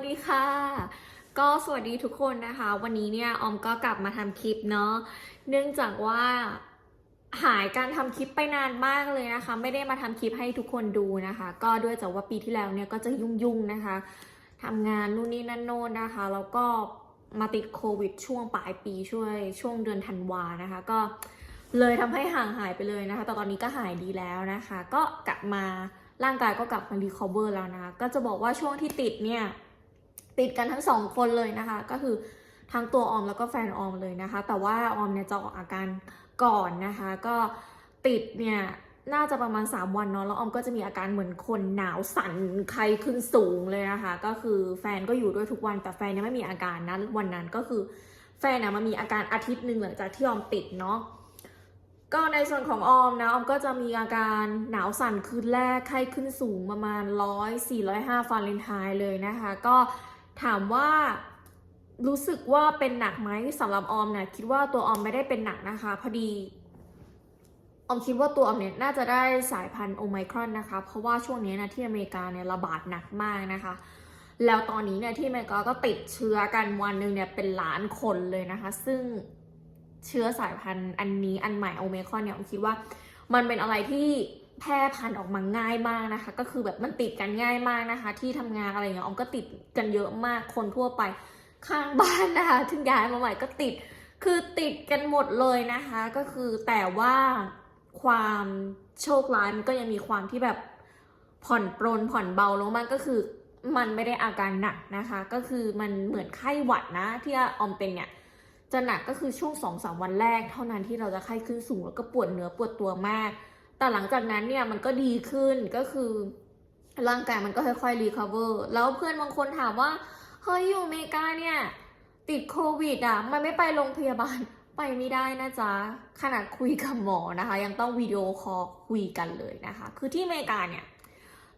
วัสดีค่ะ ก็สวัสดีทุกคนนะคะ วันนี้เนี่ยออมก็กลับมาทำคลิปเนาะเนื่องจากว่าหายการทำคลิปไปนานมากเลยนะคะ ไม่ได้มาทำคลิปให้ทุกคนดูนะคะ ก็ด้วยจากว่าปีที่แล้วเนี่ยก็จะยุ่งๆนะคะทำงานนู่นนี่นั่นโน่นนะคะ แล้วก็มาติดโควิดช่วงปลายปีช่วยช่วงเดือนธันวานะคะ ก็เลยทำให้ห่างหายไปเลยนะคะ แต่ตอนนี้ก็หายดีแล้วนะคะ ก็กลับมาร่างกายก็กลับมารีคอเวอร์แล้วนะคะก็จะบอกว่าช่วงที่ติดเนี่ย ติดกันทั้งสองคนเลยนะคะ ก็คือทั้งตัวออมแล้วก็แฟนออมเลยนะคะ แต่ว่าออมเนี่ยจะออกอาการก่อนนะคะ ก็ติดเนี่ยน่าจะประมาณ 3 วันเนาะแล้วออมก็จะมีอาการเหมือนคนหนาวสั่นไข้ขึ้นสูงเลยนะคะ ก็คือแฟนก็อยู่ด้วยทุกวันแต่แฟนเนี่ยไม่มีอาการนั้นวันนั้นก็คือแฟนน่ะมันมีอาการอาทิตย์หนึ่งหลังจากที่ออมติดเนาะก็ในส่วนของออมนะออมก็จะมีอาการหนาวสั่นคืนแรกไข้ขึ้นสูงประมาณร้อยสี่ร้อยห้าฟาเรนไฮต์เลยนะคะ ก็ ถามว่ารู้สึกว่าเป็นหนักไหมสำหรับออมเนี่ยคิดว่าตัวออมไม่ได้เป็นหนักนะคะ พอดีออมคิดว่าตัวออมเนี่ยน่าจะได้สายพันธุ์โอไมครอนนะคะ เพราะว่าช่วงนี้นะที่อเมริกาเนี่ยระบาดหนักมากนะคะ แล้วตอนนี้เนี่ยที่อเมริกาก็ติดเชื้อกันวันหนึ่งเนี่ยเป็นล้านคนเลยนะคะ ซึ่งเชื้อสายพันธุ์อันนี้อันใหม่โอเมครอนเนี่ยผมคิดว่ามันเป็นอะไรที่ แพร่พันธุ์ออกมาง่ายมากนะคะ ก็คือแบบมันติดกันง่ายมากนะคะ ที่ทำงานอะไรเงี้ยออมก็ติดกันเยอะมากคนทั่วไปข้างบ้านนะคะถึงย้ายมาใหม่ก็ติดคือติดกันหมดเลยนะคะ ก็คือแต่ว่าความโชคร้ายมันก็ยังมีความที่แบบผ่อนปรนผ่อนเบาลงมากก็คือมันไม่ได้อาการหนักนะคะ ก็คือมันเหมือนไข้หวัดนะ ที่ออมเป็นเนี่ยจะหนักก็คือช่วงสองสามวันแรก เท่านั้นที่เราจะไข้ขึ้นสูงแล้วก็ปวดเนื้อปวดตัวมาก แต่หลังจากนั้นเนี่ยมันก็ดีขึ้นก็คือร่างกายมันก็ค่อยๆรีคาเวอร์แล้วเพื่อนบางคนถามว่า เฮ้ยอยู่อเมริกาเนี่ย ติดโควิดอะ มันไม่ไปโรงพยาบาลไปไม่ได้นะจ๊ะ ขนาดคุยกับหมอนะคะ ยังต้องวิดีโอคอลคุยกันเลยนะคะ คือที่อเมริกาเนี่ย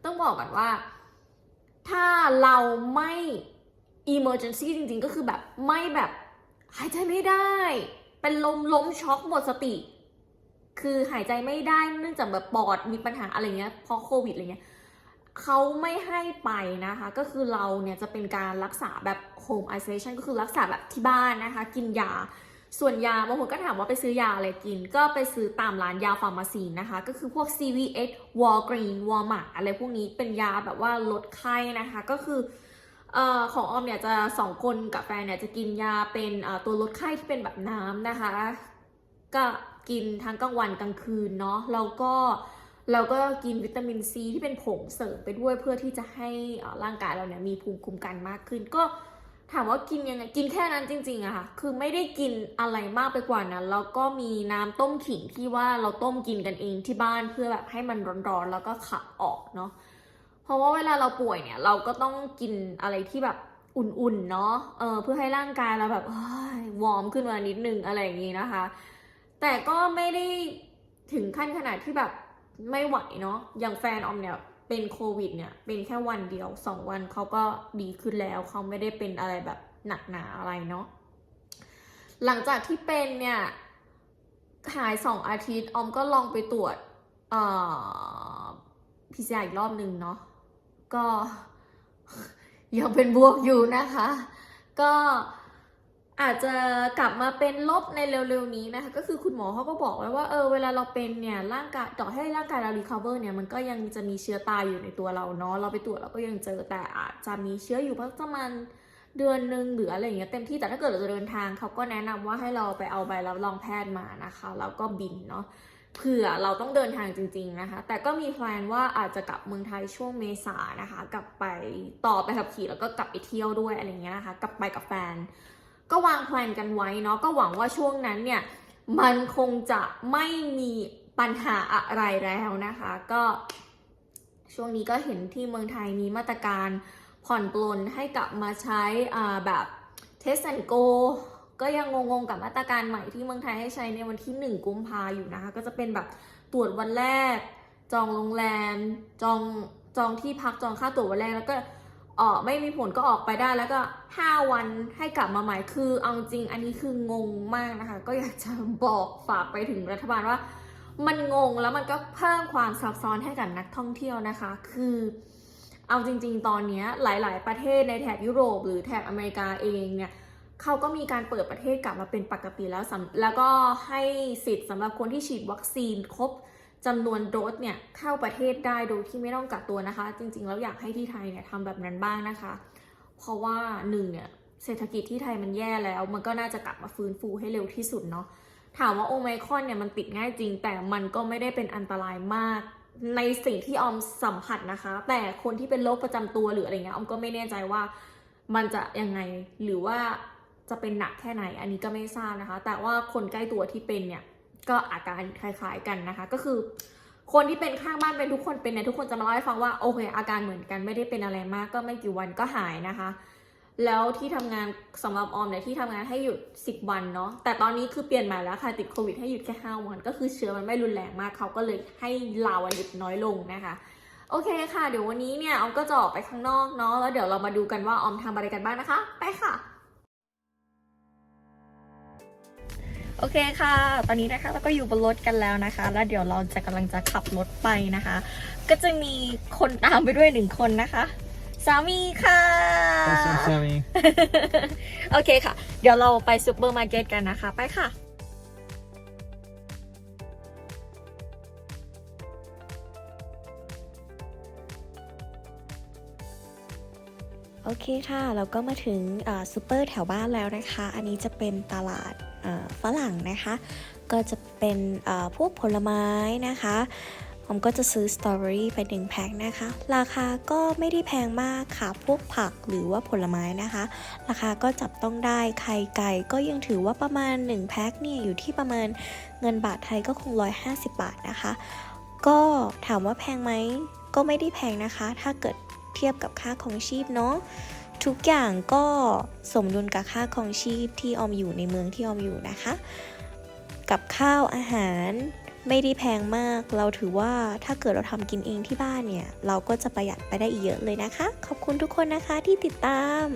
ต้องบอกกันว่า ถ้าเราไม่ emergency จริงๆ ก็คือแบบไม่แบบหายใจไม่ได้ เป็นลมล้มช็อกหมดสติ คือหายใจไม่ได้เนื่องจากแบบปอดมีปัญหาอะไรเงี้ยเพราะโควิดอะไรเงี้ยเขาไม่ให้ไปนะคะ ก็คือเราเนี่ยจะเป็นการรักษาแบบ home isolation ก็คือรักษาแบบที่บ้านนะคะ กินยา ส่วนยาบางคนก็ถามว่าไปซื้อยาอะไรกิน ก็ไปซื้อตามร้านยาฟาร์มาซีนะคะ ก็คือพวก CVS Walgreen Walmart อะไรพวกนี้เป็นยาแบบว่าลดไข้นะคะ ก็คืออของออมเนี่ยจะสองคนกับแฟนเนี่ยจะกินยาเป็นตัวลดไข้ที่เป็นแบบน้ำนะคะก็ กินทั้งกลางวันกลางคืนเนาะแล้วก็เราก็กินวิตามินซีที่เป็นผงเสริมไปด้วยเพื่อที่จะให้ร่างกายเราเนี่ยมีภูมิคุ้มกันมากขึ้น ก็ถามว่ากินยังไงกินแค่นั้นจริงๆอะค่ะ คือไม่ได้กินอะไรมากไปกว่านั้นแล้วก็มีน้ำต้มขิงที่ว่าเราต้มกินกันเองที่บ้านเพื่อแบบให้มันร้อนๆแล้วก็ขับออกเนาะเพราะว่าเวลาเราป่วยเนี่ยเราก็ต้องกินอะไรที่แบบอุ่นๆเนาะเออเพื่อให้ร่างกายเราแบบวอร์มขึ้นมานิดนึงอะไรอย่างนี้นะคะ แต่ก็ไม่ได้ถึงขั้นขนาดที่แบบไม่ไหวเนาะ อย่างแฟนออมเนี่ยเป็นโควิดเนี่ยเป็นแค่วันเดียวสองวันเขาก็ดีขึ้นแล้วเขาไม่ได้เป็นอะไรแบบหนักหนาอะไรเนาะ หลังจากที่เป็นเนี่ยหายสองอาทิตย์ออมก็ลองไปตรวจเอ่อ PCR อีกรอบหนึ่งเนาะ ก็ยังเป็นบวกอยู่นะคะ ก็ อาจจะกลับมาเป็นลบในเร็วๆนี้นะคะ ก็คือคุณหมอเขาก็บอกไว้ว่าเออเวลาเราเป็นเนี่ยร่างกายต่อให้ร่างกายเรา recover เนี่ยมันก็ยังจะมีเชื้อตายอยู่ในตัวเราเนาะเราไปตรวจเราก็ยังเจอแต่อาจจะมีเชื้ออยู่ประมาณเดือนหนึ่งหรืออะไรอย่างเงี้ยเต็มที่แต่ถ้าเกิดเราจะเดินทางเขาก็แนะนำว่าให้เราไปเอาใบรับรองแพทย์มานะคะแล้วก็บินเนาะเผื่อเราต้องเดินทางจริง ๆนะคะ แต่ก็มีแพลนว่าอาจจะกลับเมืองไทยช่วงเมษานะคะ กลับไปต่อไปขับขี่แล้วก็กลับไปเที่ยวด้วยอะไรเงี้ยนะคะ กลับไปกับแฟน ก็วางแพลนกันไว้เนาะก็หวังว่าช่วงนั้นเนี่ยมันคงจะไม่มีปัญหาอะไรแล้วนะคะ ก็ช่วงนี้ก็เห็นที่เมืองไทยมีมาตรการผ่อนปลนให้กลับมาใช้แบบ Test and Go ก็ยังงงๆกับมาตรการใหม่ที่เมืองไทยให้ใช้ในวันที่ 1 กุมภาอยู่นะคะ ก็จะเป็นแบบตรวจวันแรก จองโรงแรม จองจองที่พักจองค่าตั๋ววันแรกแล้วก็ ออไม่มีผลก็ออกไปได้แล้วก็ 5 วันให้กลับมาใหม่คือเอาจริงอันนี้คืองงมากนะคะ ก็อยากจะบอกฝากไปถึงรัฐบาลว่า มันงงแล้วมันก็เพิ่มความซับซ้อนให้กับนักท่องเที่ยวนะคะ คือเอาจริง ๆ ตอนนี้หลาย ๆ ประเทศในแถบยุโรป หรือแถบอเมริกาเองเนี่ยเขาก็มีการเปิดประเทศกลับมาเป็นปกติแล้วสำแล้วก็ให้สิทธิ์สำหรับคนที่ฉีดวัคซีนครบ จำนวนโดสเนี่ยเข้าประเทศได้โดยที่ไม่ต้องกักตัวนะคะ จริงๆแล้วอยากให้ที่ไทยเนี่ยทำแบบนั้นบ้างนะคะ เพราะว่าหนึ่งเนี่ยเศรษฐกิจที่ไทยมันแย่แล้ว มันก็น่าจะกลับมาฟื้นฟูให้เร็วที่สุดเนาะถามว่าโอไมครอนเนี่ยมันติดง่ายจริง แต่มันก็ไม่ได้เป็นอันตรายมากในสิ่งที่ออมสัมผัสนะคะ แต่คนที่เป็นโรคประจำตัวหรืออะไรเงี้ยออมก็ไม่แน่ใจว่ามันจะยังไงหรือว่าจะเป็นหนักแค่ไหน อันนี้ก็ไม่ทราบนะคะ แต่ว่าคนใกล้ตัวที่เป็นเนี่ย ก็อาการคล้าย ๆกันนะคะ ก็คือ คนที่เป็นข้างบ้านเป็นทุกคนเป็นเนี่ยทุกคนจะมาเล่าให้ฟังว่าโอเค อาการเหมือนกันไม่ได้เป็นอะไรมาก ก็ไม่กี่วันก็หายนะคะ แล้วที่ทำงานสำหรับออมเนี่ยที่ทำงานให้หยุด 10 วันเนาะแต่ตอนนี้คือเปลี่ยนใหม่แล้วค่ะติดโควิดให้หยุดแค่5วันก็คือเชื้อมันไม่รุนแรงมากเขาก็เลยให้ลาวันหยุดน้อยลงนะคะโอเคค่ะ เดี๋ยววันนี้เนี่ยออมก็จะออกไปข้างนอกเนาะแล้วเดี๋ยวเรามาดูกันว่าออมทำอะไรกันบ้างนะคะ ไปค่ะ โอเคค่ะ ตอนนี้นะคะเราก็อยู่บนรถกันแล้วนะคะ แล้วเดี๋ยวเราจะกำลังจะขับรถไปนะคะ ก็จะมีคนตามไปด้วยหนึ่งคนนะคะสามีค่ะ Awesome, Sammy. โอเคค่ะ เดี๋ยวเราไปซูเปอร์มาร์เก็ตกันนะคะ ไปค่ะโอเคค่ะ เราก็มาถึงซูเปอร์แถวบ้านแล้วนะคะ อันนี้จะเป็นตลาดเอ่อ ฝรั่งนะคะ ก็จะเป็นพวกผลไม้นะคะผมก็จะซื้อสตรอเบอรี่ไปหนึ่งแพ็คนะคะ ราคาก็ไม่ได้แพงมากค่ะ พวกผักหรือว่าผลไม้นะคะ ราคาก็จับต้องได้ ไข่ไก่ก็ยังถือว่าประมาณ 1 แพ็คเนี่ยอยู่ที่ประมาณเงินบาทไทยก็คง 150 บาทนะคะ ก็ถามว่าแพงไหม ก็ไม่ได้แพงนะคะ ถ้าเกิดเทียบกับค่าของชีพเนาะ ทุกอย่างก็สมดุลกับค่าของชีพที่ออมอยู่ในเมืองที่ออมอยู่นะคะ กับข้าวอาหารไม่ได้แพงมาก เราถือว่าถ้าเกิดเราทำกินเองที่บ้านเนี่ย เราก็จะประหยัดไปได้อีกเยอะเลยนะคะ ขอบคุณทุกคนนะคะที่ติดตาม